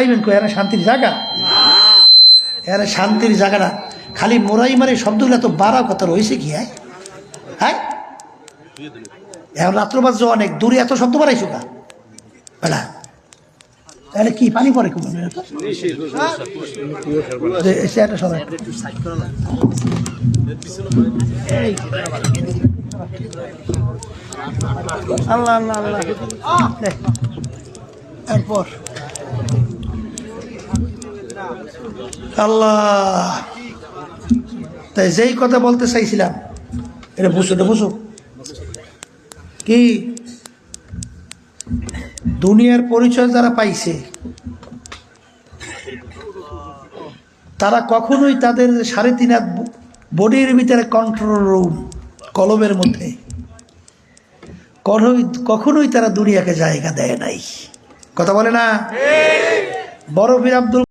পাইবেন কই? এরা শান্তির জায়গা? এরা শান্তির জায়গা না। খালি মোরাই মারি শব্দগুলো এত বাড়া কথা রয়েছে কি হ্যাঁ? হ্যাঁ? এখন রাত্রবাজ অনেক দূরে এত শব্দ বাড়াইছো কা বেলা। তাহলে কি পানি পরে চেয়ারটা আল্লাহ আল্লাহ আল্লাহ। এরপর। আল্লাহ। তাই যেই কথা বলতে চাইছিলাম, এটা বুঝো এটা বুঝো। কি? দুনিয়ার পরিচয় যারা পাইছে, তারা কখনোই তাদের সাড়ে তিন হাত বডির ভিতরে কন্ট্রোল রুম কলমের মধ্যে। কখনোই তারা দুনিয়াকে জায়গা দেয় নাই। কথা বলে না? বড় আব্দুল